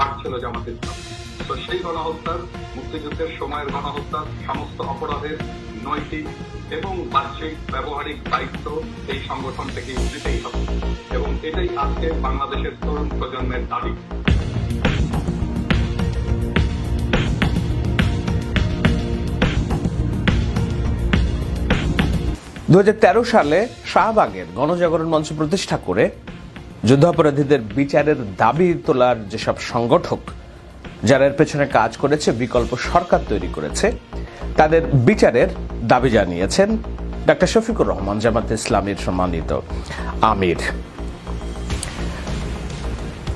Part ছিল জামাত ইসলাম তো সেই গণহত্যার, মুক্তিযুদ্ধের সময়ের গণহত্যার সমস্ত অপরাধের নৈতিক এবং বাহ্যিক ব্যবহারিক দায়িত্ব এই সংগঠন থেকে নিতেই হবে। এবং এটাই আজকে বাংলাদেশের তরুণ প্রজন্মের দাবি। দু সালে শাহবাগের গণজাগরণ মঞ্চ প্রতিষ্ঠা করে যুদ্ধাপরাধীদের বিচারের দাবি তোলার যেসব সংগঠক, যারা এর পেছনে কাজ করেছে, বিকল্প সরকার তৈরি করেছে, তাদের বিচারের দাবি জানিয়েছেন ডাক্তার শফিকুর রহমান, জামাত ইসলামীর সম্মানিত আমির।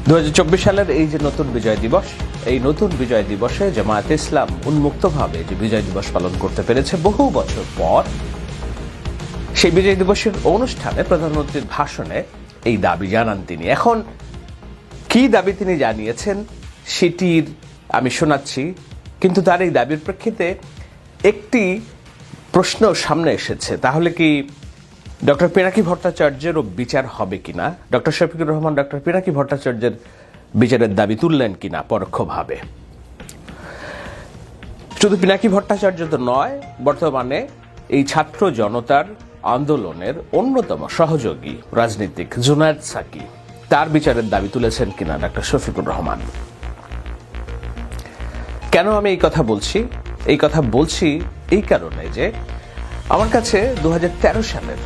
দু হাজার চব্বিশ সালের এই যে নতুন বিজয় দিবস, এই নতুন বিজয় দিবসে জামায়াত ইসলাম উন্মুক্তভাবে যে বিজয় দিবস পালন করতে পেরেছে, বহু বছর পর সেই বিজয় দিবসের অনুষ্ঠানে প্রধানমন্ত্রীর ভাষণে এই দাবি জানান তিনি। এখন, কি দাবি তিনি জানিয়েছেন সেটির আমি শোনাচ্ছি, কিন্তু তার এই দাবির প্রেক্ষিতে একটি প্রশ্ন সামনে এসেছে। তাহলে কি ডক্টর পিনাকি ভট্টাচার্যেরও বিচার হবে কিনা? ডক্টর শফিকুর রহমান, ডক্টর পিনাকি ভট্টাচার্যের বিচারের দাবি তুললেন কিনা পরোক্ষভাবে? শুধু পিনাকি ভট্টাচার্য তো নয়, বর্তমানে এই ছাত্র জনতার আন্দোলনের অন্যতম সহযোগী রাজনীতিক জুনায়দ সাকি। তার বিচারের দাবি তুলেছেন কিনা ডাক্তার শফিকুর রহমান। কেন আমি এই কথা বলছি? এই কথা বলছি এই কারণে যে আমার কাছে দু হাজার তেরো সালের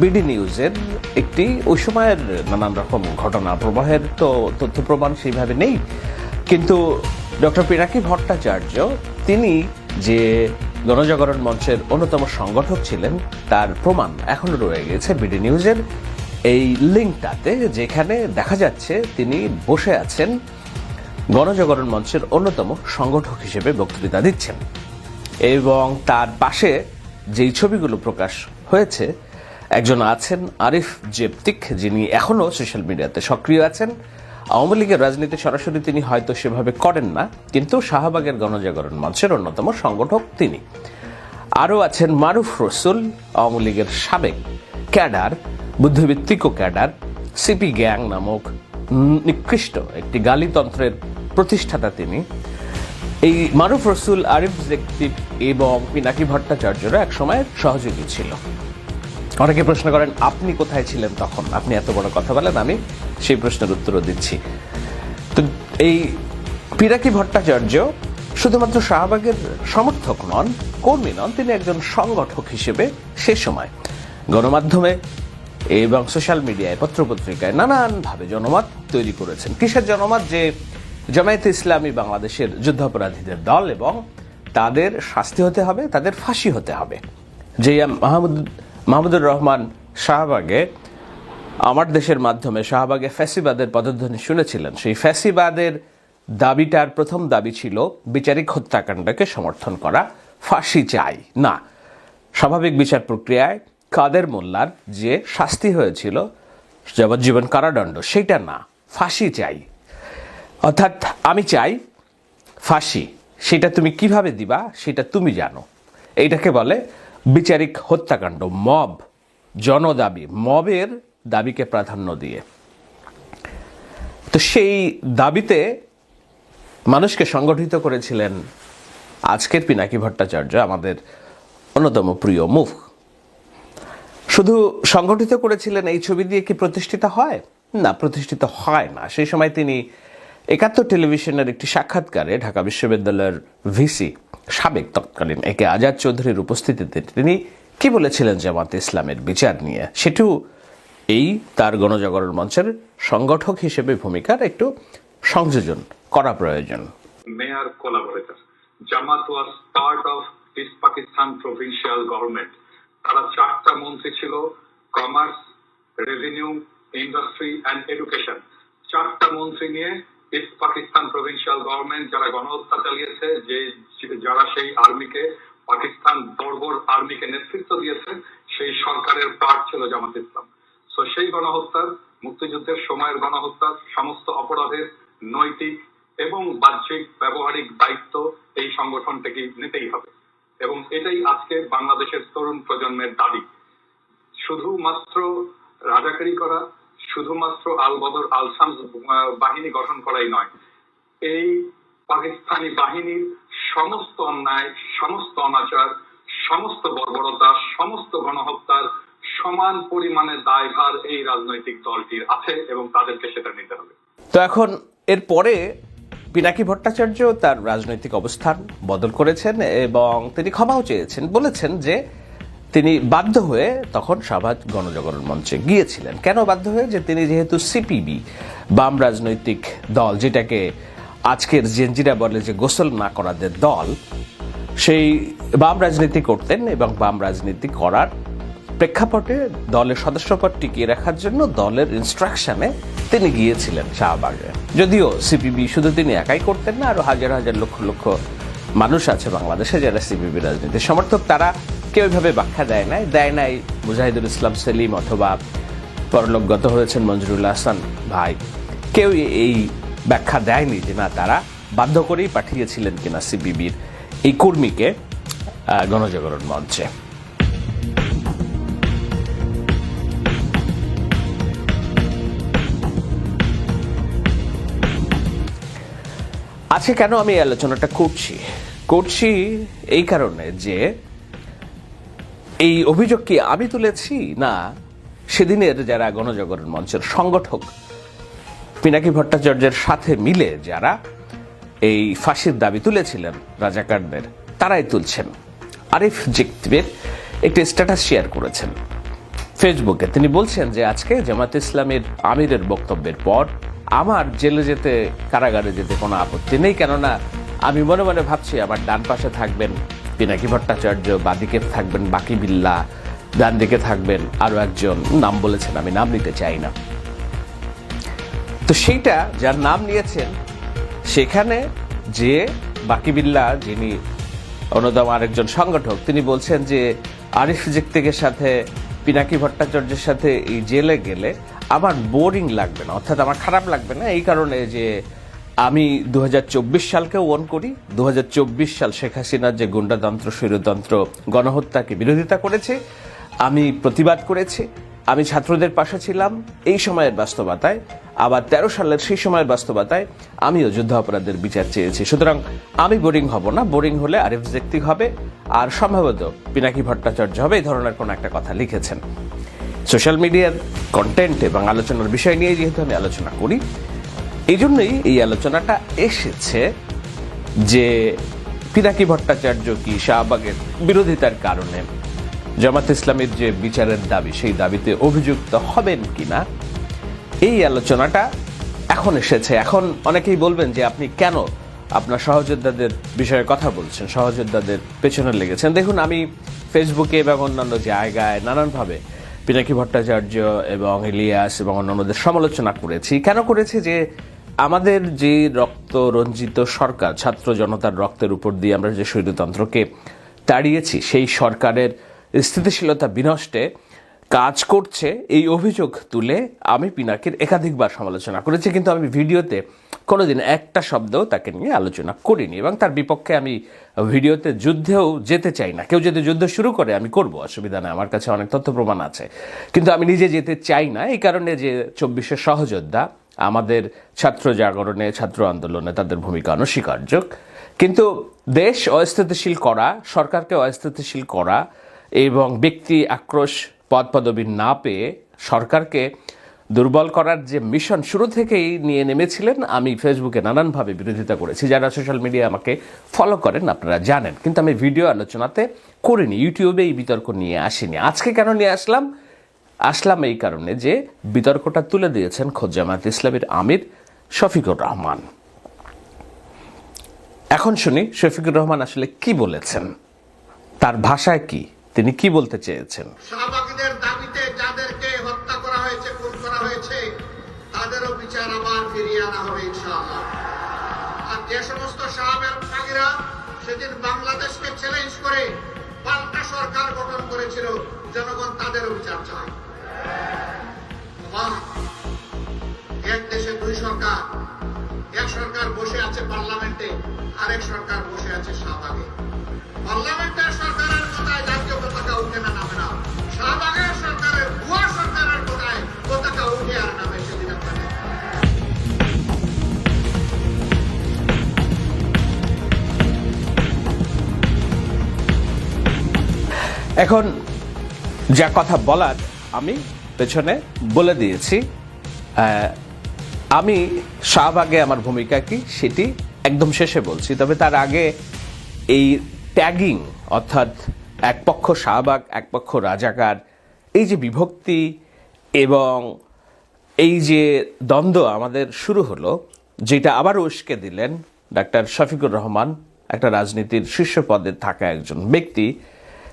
বিডি নিউজের একটি ওই সময়ের নানান রকম ঘটনা, প্রবাহের তো তথ্য প্রমাণ সেইভাবে নেই। কিন্তু ডক্টর পিনাকি ভট্টাচার্য, তিনি যে গণজাগরণ মঞ্চের অন্যতম সংগঠক ছিলেন, তার প্রমাণ এখনও রয়ে গেছে বিডি নিউজের। এই লিঙ্কটাতে যেখানে দেখা যাচ্ছে তিনি বসে আছেন গণজাগরণ মঞ্চের অন্যতম সংগঠক হিসেবে বক্তৃতা দিচ্ছেন। এবং তার পাশে যেই ছবিগুলো প্রকাশ হয়েছে, একজন আছেন আরিফ জেপতিক, যিনি এখনও সোশ্যাল মিডিয়াতে সক্রিয় আছেন। আওয়ামী লীগের রাজনীতি সরাসরি তিনি হয়তো সেভাবে করেন না, কিন্তু শাহবাগের গণজাগরণ মঞ্চের অন্যতম সংগঠক তিনি। আরও আছেন মারুফ রসুল, আওয়ামী লীগের সাবেক ক্যাডার বুদ্ধিভিত্তিক ক্যাডার, সিপি গ্যাং নামক নিকৃষ্ট একটি গালিতন্ত্রের প্রতিষ্ঠাতা তিনি। এই মারুফ রসুল আরিফ জেকটিভ এবং পিনাকি ভট্টাচার্যরা এক সময় সহযোগী ছিল। অনেকে প্রশ্ন করেন, আপনি কোথায় ছিলেন তখন? আপনি এত বড় কথা বলেন, আমি সেই প্রশ্নের উত্তরও দিচ্ছি। তো এই পিরাকি ভট্টাচার্য শুধুমাত্র শাহবাগের সমর্থক নন, কর্মী নন, তিনি একজন সংগঠক হিসেবে সে সময় গণমাধ্যমে এবং সোশ্যাল মিডিয়ায়, পত্রপত্রিকায় নানানভাবে জনমত তৈরি করেছেন। কিসের জনমত? যে জামায়াতে ইসলামী বাংলাদেশের যুদ্ধাপরাধীদের দল এবং তাদের শাস্তি হতে হবে, তাদের ফাঁসি হতে হবে। যে মাহমুদ মাহমুদুর রহমান শাহবাগে, আমার দেশের মাধ্যমে শাহবাগে ফ্যাসিবাদের পদধ্বনি শুনেছিলেন। সেই ফ্যাসিবাদের দাবিটার প্রথম দাবি ছিল, বিচারিক হত্যাকাণ্ডকে সমর্থন করা, ফাঁসি চাই। না, স্বাভাবিক বিচার প্রক্রিয়ায় কাদের মোল্লার যে শাস্তি হয়েছিল, যাবজ্জীবন কারাদণ্ড, সেটা না, ফাঁসি চাই। অর্থাৎ আমি চাই ফাঁসি। সেটা তুমি কীভাবে দিবা, সেটা তুমি জানো। এইটাকে বলে বিচারিক হত্যাকাণ্ড, মব, জনদাবি, মবের দাবিকে প্রাধান্য দিয়ে। তো সেই দাবিতে মানুষকে সংগঠিত করেছিলেন আজকের পিনাকি ভট্টাচার্য, আমাদের অন্যতম প্রিয় মুখ। শুধু সংগঠিত করেছিলেন এই ছবি দিয়ে কি প্রতিষ্ঠিত হয়? না, প্রতিষ্ঠিত হয় না। সেই সময় তিনি একাত্তর টেলিভিশনের একটি সাক্ষাৎকারে ঢাকা বিশ্ববিদ্যালয়ের ভিসি সাবেক তৎকালীন একে আজাদ চৌধুরীর উপস্থিতিতে তিনি কি বলেছিলেন জামাত ইসলামের বিচার নিয়ে সেটিও এই তার গণজাগরণ মঞ্চের সংগঠক হিসেবে ভূমিকার একটু সংযোজন করা প্রয়োজন mayor collaborator. Jamaat was part of this Pakistan provincial government. তারা চারটা মন্ত্রী ছিল, commerce, revenue, industry and education চারটা মন্ত্রী নিয়ে ইস্ট পাকিস্তান প্রভিন্সিয়াল গভর্নমেন্ট যারা গণহত্যা চালিয়েছে, যে যারা সেই আর্মিকে পাকিস্তান বর্বর আর্মিকে নেতৃত্ব দিয়েছে, সেই সরকারের পার্ট ছিল জামাত ইসলাম। তো সেই গণহত্যার, মুক্তিযুদ্ধের সময়ের গণহত্যার সমস্ত অপরাধের নৈতিক এবং বাহ্যিক ব্যবহারিক দায়িত্ব এই সংগঠন থেকে নিতেই হবে। এবং এটাই আজকে বাংলাদেশের তরুণ প্রজন্মের দাবি। শুধুমাত্র রাজাকারি করা শুধুমাত্র আল বদর, আল শামস বাহিনী গঠন করাই নয়। এই পাকিস্তানি বাহিনীর সমস্ত অন্যায়, সমস্ত অনাচার, সমস্ত বর্বরতা, সমস্ত গণহত্যার সমান পরিমাণে দায়ভার এই রাজনৈতিক দলটির আছে এবং তাদেরকে সেটা নিতে হবে। তো এখন এরপরে পিনাকি ভট্টাচার্য তার রাজনৈতিক অবস্থান বদল করেছেন এবং তিনি ক্ষমাও চেয়েছেন, বলেছেন যে তিনি বাধ্য হয়ে তখন শাহবাজ গণজাগরণ মঞ্চে গিয়েছিলেন। কেন বাধ্য হয়ে? যে তিনি যেহেতু সিপিবি বাম রাজনৈতিক দল, যেটাকে আজকের জেনজিরা বলে যে গোসল না করাদের দল, সেই বাম রাজনীতি করতেন এবং বাম রাজনীতি করার প্রেক্ষাপটে দলের সদস্যপদ টিকিয়ে রাখার জন্য দলের ইনস্ট্রাকশনে তিনি গিয়েছিলেন শাহবাগে। যদিও সিপিবি শুধু তিনি একাই করতেন না, আরও হাজার হাজার লক্ষ লক্ষ মানুষ আছে বাংলাদেশে যারা সিপিবি রাজনীতির সমর্থক, তারা কেউ এভাবে ব্যাখ্যা দেয় নাই। দেয় নাই মুজাহিদুল ইসলাম, সেলিম অথবা পরলোকগত হয়েছেন মঞ্জুরুল হাসান ভাই। কেউ এই ব্যাখ্যা দেয়নি যে না, তারা বাধ্য করেই পাঠিয়েছিলেন কিনা সিপিবির এই কর্মীকে গণজাগরণ মঞ্চে। আজকে কেন আমি এই আলোচনাটা করছি? করছি এই কারণে যে এই অভিযোগ কি আমি তুলেছি? না, সেদিনের যারা গণজাগরণ মঞ্চের সংগঠক, পিনাকি ভট্টাচার্যের সাথে মিলে যারা এই ফাঁসির দাবি তুলেছিলেন রাজাকারদের, তারাই তুলছেন। আরিফ জিকতিবের একটি স্ট্যাটাস শেয়ার করেছেন। ফেসবুকে তিনি বলছেন যে আজকে জামাত ইসলামের আমিরের বক্তব্যের পর আমার জেলে যেতে, কারাগারে যেতে কোনো আপত্তি নেই, কেননা আমি মনে মনে ভাবছি আমার ডান পাশে থাকবেন পিনাকি ভট্টাচার্য, বাদিকে থাকবেন বাকি বিল্লা ডান দিকে থাকবেন আরও একজন। নাম বলেছেন, আমি নাম নিতে চাই না। তো সেইটা যার নাম নিয়েছেন, সেখানে যে বাকিবিল্লা যিনি অন্যতম আরেকজন সংগঠক, তিনি বলছেন যে আরিফ জিক্তিকের সাথে পিনাকি ভট্টাচার্যের সাথে এই জেলে গেলে আমার বোরিং লাগবে না, অর্থাৎ আমার খারাপ লাগবে না, এই কারণে যে আমি দু হাজার চব্বিশ সালকে ওন করি দু হাজার চব্বিশ সাল শেখ হাসিনার যে গুন্ডাতন্ত্র স্বৈরতন্ত্র গণহত্যাকে বিরোধিতা করেছে, আমি প্রতিবাদ করেছি আমি ছাত্রদের পাশে ছিলাম এই সময়ের বাস্তবতায়, আবার তেরো সালের সেই সময়ের বাস্তবতায় আমিও যুদ্ধ অপরাধের বিচার চেয়েছি। সুতরাং আমি বোরিং হব না, বোরিং হলে আরিফ জেক্তি হবে, আর সম্ভবত পিনাকি ভট্টাচার্য হবে, এই ধরনের কোনো একটা কথা লিখেছেন। সোশ্যাল মিডিয়ার কন্টেন্ট এবং আলোচনার বিষয় নিয়ে যেহেতু আমি আলোচনা করি এই জন্যই এই আলোচনাটা এসেছে যে পিনাকি ভট্টাচার্য কি শাহবাগের বিরোধিতার কারণে জামাত ইসলামের যে বিচারের দাবি, সেই দাবিতে অভিযুক্ত হবেন কি না এই আলোচনাটা এখন এসেছে। এখন অনেকেই বলবেন যে আপনি কেন আপনার সহযোদ্ধাদের বিষয়ে কথা বলছেন, সহযোদ্ধাদের পেছনে লেগেছেন। দেখুন, আমি ফেসবুকে এবং অন্যান্য জায়গায় নানানভাবে পিনাকি ভট্টাচার্য এবং ইলিয়াস এবং অন্যান্যদের সমালোচনা করেছি। কেন করেছি? যে আমাদের যে রক্ত রঞ্জিত সরকার, ছাত্র জনতার রক্তের উপর দিয়ে আমরা যে স্বৈরতন্ত্রকে তাড়িয়েছি, সেই সরকারের স্থিতিশীলতা বিনষ্টে কাজ করছে এই অভিযোগ তুলে আমি পিনাকির একাধিকবার সমালোচনা করেছি, কিন্তু আমি ভিডিওতে কোনোদিন একটা শব্দও তাকে নিয়ে আলোচনা করিনি এবং তার বিপক্ষে আমি ভিডিওতে যুদ্ধেও যেতে চাই না। কেউ যদি যুদ্ধ শুরু করে, আমি করব, অসুবিধা নেই, আমার কাছে অনেক তথ্য প্রমাণ আছে। কিন্তু আমি নিজে যেতে চাই না, এই কারণে যে চব্বিশের সহযোদ্ধা, আমাদের ছাত্র জাগরণে, ছাত্র আন্দোলনে তাদের ভূমিকা অনস্বীকার্য। কিন্তু দেশ অস্থিতিশীল করা, সরকারকে অস্থিতিশীল করা এবং ব্যক্তি আক্রোশ পদ পদবি না পেয়ে সরকারকে দুর্বল করার যে মিশন শুরু থেকেই নিয়ে নেমেছিলেন, আমি ফেসবুকে নানানভাবে বিরোধিতা করেছি। যারা সোশ্যাল মিডিয়া আমাকে ফলো করেন, আপনারা জানেন। কিন্তু আমি ভিডিও আলোচনাতে করিনি ইউটিউবে এই বিতর্ক নিয়ে আসিনি। আজকে কেন নিয়ে আসলাম? আসলাম এই কারণে যে বিতর্কটা তুলে দিয়েছেন খোদ জামায়াত ইসলামের আমির শফিকুর রহমান। এখন শুনি, শফিকুর রহমান আসলে কি বলেছেন? তার ভাষায় কি? তিনি কি বলতে চেয়েছেন? সরকার জনগণ সরকার সরকার বসে আছে পার্লামেন্টে, আরেক সরকার বসে আছে শাহবাগে। পার্লামেন্টের সরকারের এখন যা কথা বলার আমি পেছনে বলে দিয়েছি। আমি শাহবাগে আমার ভূমিকা কি সেটি একদম শেষে বলছি, তবে তার আগে এই ট্যাগিং অর্থাৎ এক পক্ষ শাহবাগ এক পক্ষ রাজাকার, এই যে বিভক্তি এবং এই যে দ্বন্দ্ব আমাদের শুরু হলো, যেটা আবার উস্কে দিলেন ডাক্তার শফিকুর রহমান, একটা রাজনীতির শীর্ষ পদে থাকা একজন ব্যক্তি।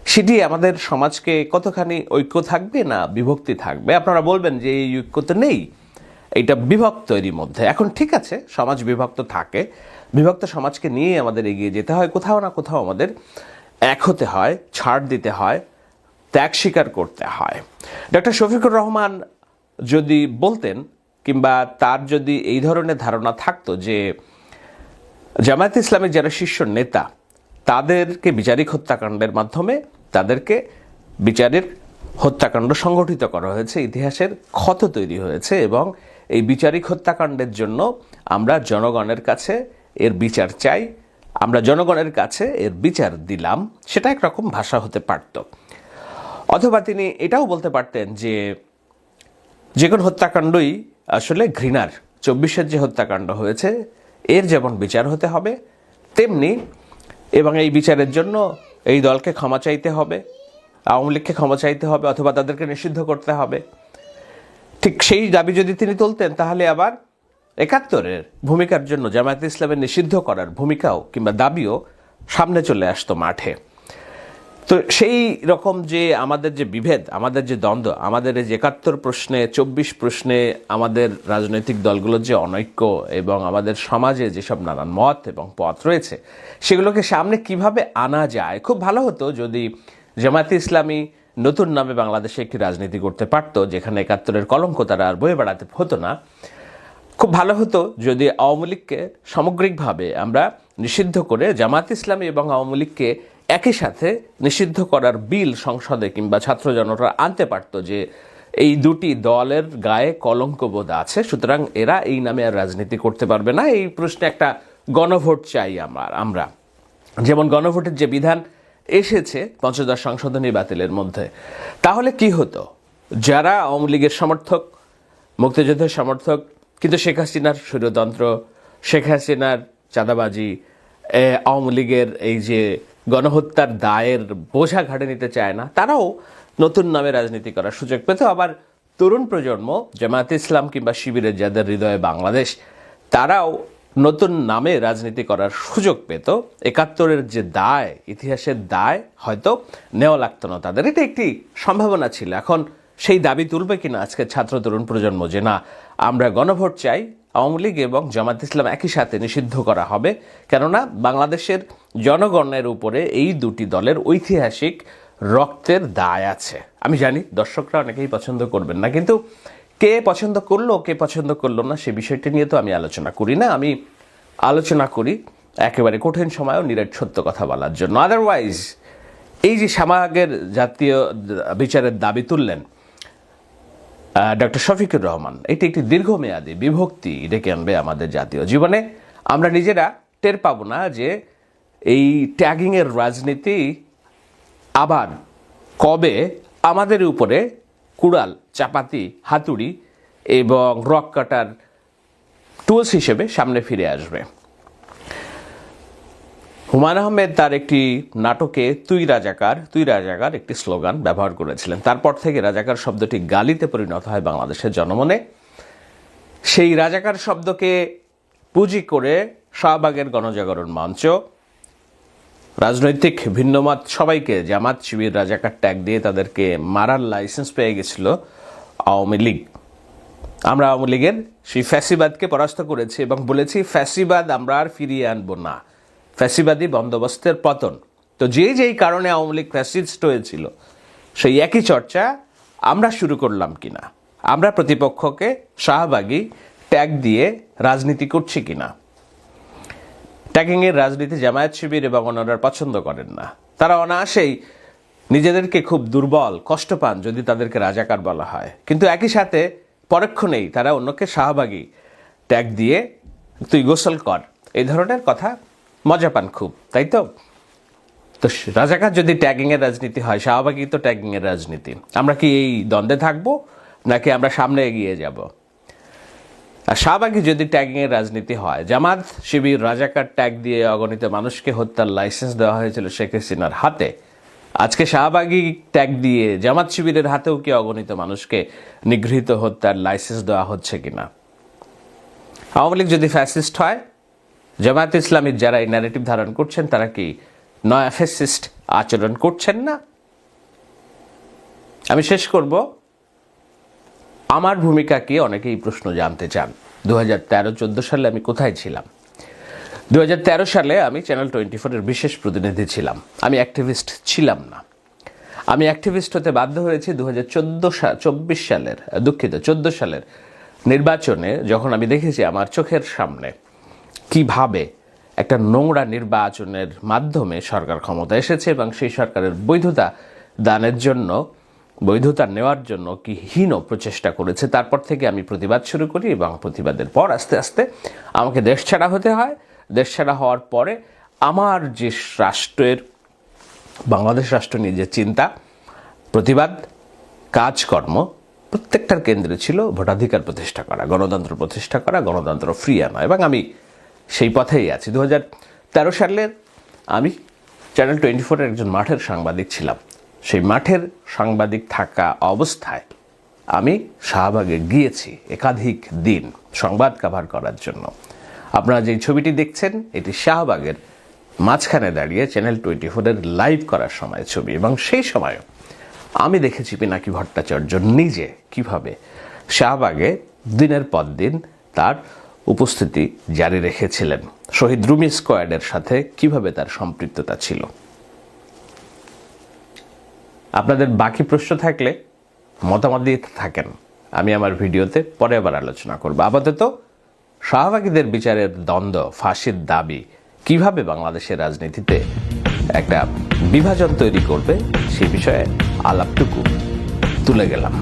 সেটি আমাদের সমাজকে কতখানি ঐক্য থাকবে না বিভক্তি থাকবে? আপনারা বলবেন যে এই ঐক্য তো নেই, এইটা বিভক্ত এরই মধ্যে। এখন ঠিক আছে, সমাজ বিভক্ত থাকে। বিভক্ত সমাজকে নিয়ে আমাদের এগিয়ে যেতে হয়। কোথাও না কোথাও আমাদের এক হতে হয়, ছাড় দিতে হয়, ত্যাগ স্বীকার করতে হয়। ডক্টর শফিকুর রহমান যদি বলতেন কিংবা তার যদি এই ধরনের ধারণা থাকতো যে জামায়াত ইসলামের যারা শীর্ষ নেতা তাদেরকে বিচারিক হত্যাকাণ্ডের মাধ্যমে তাদেরকে বিচারের হত্যাকাণ্ড সংগঠিত করা হয়েছে। ইতিহাসের ক্ষত তৈরি হয়েছে এবং এই বিচারিক হত্যাকাণ্ডের জন্য আমরা জনগণের কাছে এর বিচার চাই, আমরা জনগণের কাছে এর বিচার দিলাম, সেটা একরকম ভাষা হতে পারত। অথবা তিনি এটাও বলতে পারতেন যে যে কোনো হত্যাকাণ্ডই আসলে ঘৃণার। চব্বিশের যে হত্যাকাণ্ড হয়েছে, এর যেমন বিচার হতে হবে, তেমনি এবং এই বিচারের জন্য এই দলকে ক্ষমা চাইতে হবে, আওয়ামী লীগকে ক্ষমা চাইতে হবে অথবা তাদেরকে নিষিদ্ধ করতে হবে। ঠিক সেই দাবি যদি তিনি তুলতেন, তাহলে আবার একাত্তরের ভূমিকার জন্য জামায়াত ইসলামের নিষিদ্ধ করার ভূমিকাও কিংবা দাবিও সামনে চলে আসতো মাঠে। তো সেই রকম যে আমাদের যে বিভেদ, আমাদের যে দ্বন্দ্ব, আমাদের এই যে একাত্তর প্রশ্নে, চব্বিশ প্রশ্নে আমাদের রাজনৈতিক দলগুলোর যে অনৈক্য এবং আমাদের সমাজে যেসব নানান মত এবং পথ রয়েছে, সেগুলোকে সামনে কীভাবে আনা যায়? খুব ভালো হতো যদি জামায়াতে ইসলামী নতুন নামে বাংলাদেশে একটি রাজনীতি করতে পারতো, যেখানে একাত্তরের কলঙ্ক তারা আর বয়ে বেড়াতে হতো না। খুব ভালো হতো যদি আওয়ামী লীগকে সামগ্রিকভাবে আমরা নিষিদ্ধ করে জামাত ইসলামী এবং আওয়ামী লীগকে একই সাথে নিষিদ্ধ করার বিল সংসদে কিংবা ছাত্র জনতা আনতে পারতো যে এই দুটি দলের গায়ে কলঙ্কবোধ আছে, সুতরাং এরা এই নামে আর রাজনীতি করতে পারবে না। এই প্রশ্নে একটা গণভোট চাই আমার, আমরা। যেমন গণভোটের যে বিধান এসেছে পঞ্চদশ সংশোধনী বাতিলের মধ্যে, তাহলে কি হতো? যারা আওয়ামী লীগের সমর্থক, মুক্তিযুদ্ধের সমর্থক, কিন্তু শেখ হাসিনার স্বৈরতন্ত্র শেখ হাসিনার চাঁদাবাজি আওয়ামী লীগের এই যে গণহত্যার দায়ের বোঝা ঘাটে নিতে চায় না, তারাও নতুন নামে রাজনীতি করার সুযোগ পেত আবার তরুণ প্রজন্ম, জামায়াত ইসলাম কিংবা শিবিরের যাদের হৃদয়ে বাংলাদেশ, তারাও নতুন নামে রাজনীতি করার সুযোগ পেত। একাত্তরের যে দায়, ইতিহাসের দায়, হয়তো নেওয়া লাগতো না তাদের। এটা একটি সম্ভাবনা ছিল। এখন সেই দাবি তুলবে কিনা আজকে ছাত্র তরুণ প্রজন্ম যে, না, আমরা গণভোট চাই আওয়ামী লীগ এবং জামাত ইসলাম একই সাথে নিষিদ্ধ করা হবে। কেননা বাংলাদেশের জনগণের উপরে এই দুটি দলের ঐতিহাসিক রক্তের দায় আছে। আমি জানি দর্শকরা অনেকেই পছন্দ করবেন না, কিন্তু কে পছন্দ করল, কে পছন্দ করল না সে বিষয়টি নিয়ে তো আমি আলোচনা করি না। আমি আলোচনা করি একেবারে কঠিন সময়ও নিরেট সত্য কথা বলার জন্য। আদারওয়াইজ এই যে সামাগের জাতীয় বিচারের দাবি তুললেন ডক্টর শফিকুর রহমান, এটি একটি দীর্ঘমেয়াদী বিভক্তি ডেকে আনবে আমাদের জাতীয় জীবনে। আমরা নিজেরা টের পাবো না যে এই ট্যাগিংয়ের রাজনীতি আবার কবে আমাদের উপরে কুড়াল, চাপাতি, হাতুড়ি এবং রক কাটার টুলস হিসেবে সামনে ফিরে আসবে। হুমায়ুন আহমেদ তার একটি নাটকে তুই রাজাকার তুই রাজাকার একটি স্লোগান ব্যবহার করেছিলেন। তারপর থেকে রাজাকার শব্দটি গালিতে পরিণত হয় বাংলাদেশের জনমনে। সেই রাজাকার শব্দকে পুঁজি করে শাহবাগের গণজাগরণ মঞ্চ, রাজনৈতিক ভিন্নমত, সবাইকে জামাত শিবির রাজাকার ট্যাগ দিয়ে তাদেরকে মারার লাইসেন্স পেয়ে গেছিল আওয়ামী লীগ। আমরা আওয়ামী লীগের সেই ফ্যাসিবাদকে পরাস্ত করেছি এবং বলেছি, ফ্যাসিবাদ আমরা আর ফিরিয়ে আনব না। ফ্যাসিবাদী বন্দোবস্তের পতন। তো যে যেই কারণে আওয়ামী লীগ ফ্যাসিস্ট হয়েছিল, সেই একই চর্চা আমরা শুরু করলাম কিনা? আমরা প্রতিপক্ষকে শাহবাগী ট্যাগ দিয়ে রাজনীতি করছি কিনা? ট্যাগিংয়ের রাজনীতি জামায়াত শিবির এবং অন্যরা পছন্দ করেন না। তারা অনায়াসেই নিজেদেরকে খুব দুর্বল, কষ্ট পান যদি তাদেরকে রাজাকার বলা হয়। কিন্তু একই সাথে পরক্ষণেই তারা অন্যকে শাহবাগী ট্যাগ দিয়ে তুই গোসল কর। এই ধরনের কথা মজা পান খুব, তাই তো? তো রাজাকার যদি ট্যাগিং এর রাজনীতি হয় শাহবাগই তো ট্যাগিং এর রাজনীতি। আমরা কি এই দ্বন্দ্বে থাকব, নাকি আমরা সামনে এগিয়ে যাব? আর শাহবাগী যদি ট্যাগিং এর রাজনীতি হয়, জামাত শিবির রাজাকার ট্যাগ দিয়ে অগণিত মানুষকে হত্যার লাইসেন্স দেওয়া হয়েছিল শেখ হাসিনার হাতে। আজকে শাহবাগী ট্যাগ দিয়ে জামাত শিবিরের হাতেও কি অগণিত মানুষকে নিগৃহীত হত্যার লাইসেন্স দেওয়া হচ্ছে কিনা? আওয়ামী লীগ যদি ফ্যাসিস্ট হয় জামায়াত ইসলামীর যারা এই ন্যারেটিভ ধারণ করছেন, তারা কি নয়া ফ্যাসিস্ট আচরণ করছেন না? আমি শেষ করব। আমার ভূমিকা কি? অনেকেই প্রশ্ন জানতে চান। দু হাজার তেরো, চোদ্দ সালে আমি কোথায় ছিলাম? দু তেরো সালে আমি চ্যানেল টোয়েন্টি ফোরের বিশেষ প্রতিনিধি ছিলাম। আমি অ্যাক্টিভিস্ট ছিলাম না। আমি অ্যাক্টিভিস্ট হতে বাধ্য হয়েছি দু হাজার চোদ্দ চব্বিশ সালের, দুঃখিত, চোদ্দ সালের নির্বাচনে, যখন আমি দেখেছি আমার চোখের সামনে কীভাবে একটা নোংরা নির্বাচনের মাধ্যমে সরকার ক্ষমতা এসেছে এবং সেই সরকারের বৈধতা দানের জন্য, বৈধতা নেওয়ার জন্য কি হীন প্রচেষ্টা করেছে, তারপর থেকে আমি প্রতিবাদ শুরু করি এবং প্রতিবাদের পর আস্তে আস্তে আমাকে দেশ ছাড়া হতে হয়। দেশ ছাড়া হওয়ার পরে আমার যে রাষ্ট্রের, বাংলাদেশ রাষ্ট্র নিয়ে যে চিন্তা, প্রতিবাদ, কাজকর্ম প্রত্যেকটার কেন্দ্রে ছিল ভোটাধিকার প্রতিষ্ঠা করা, গণতন্ত্র প্রতিষ্ঠা করা, গণতন্ত্র ফ্রি আনা এবং আমি সেই পথেই আছি। দু হাজার তেরো সালের আমি চ্যানেল টোয়েন্টি ফোরের একজন মাঠের সাংবাদিক ছিলাম। সেই মাঠের সাংবাদিক থাকা অবস্থায় আমি শাহবাগে গিয়েছি একাধিক দিন সংবাদ কাভার করার জন্য। আপনারা যে ছবিটি দেখছেন, এটি শাহবাগের মাঝখানে দাঁড়িয়ে চ্যানেল টোয়েন্টি ফোরের লাইভ করার সময় ছবি এবং সেই সময়ও আমি দেখেছি পিনাকি ভট্টাচার্য নিজে কীভাবে শাহবাগে দিনের পর দিন তার উপস্থিতি জারি রেখেছিলেন। শহীদ রুমি স্কোয়াডের সাথে কীভাবে তার সম্পৃক্ততা ছিল? আপনাদের বাকি প্রশ্ন থাকলে মতামত দিয়ে থাকেন। আমি আমার ভিডিওতে পরে আবার আলোচনা করব। আপাতত শাহবাগীদের বিচারের দ্বন্দ্ব, ফাঁসির দাবি কীভাবে বাংলাদেশের রাজনীতিতে একটা বিভাজন তৈরি করবে সে বিষয়ে আলাপটুকু তুলে গেলাম।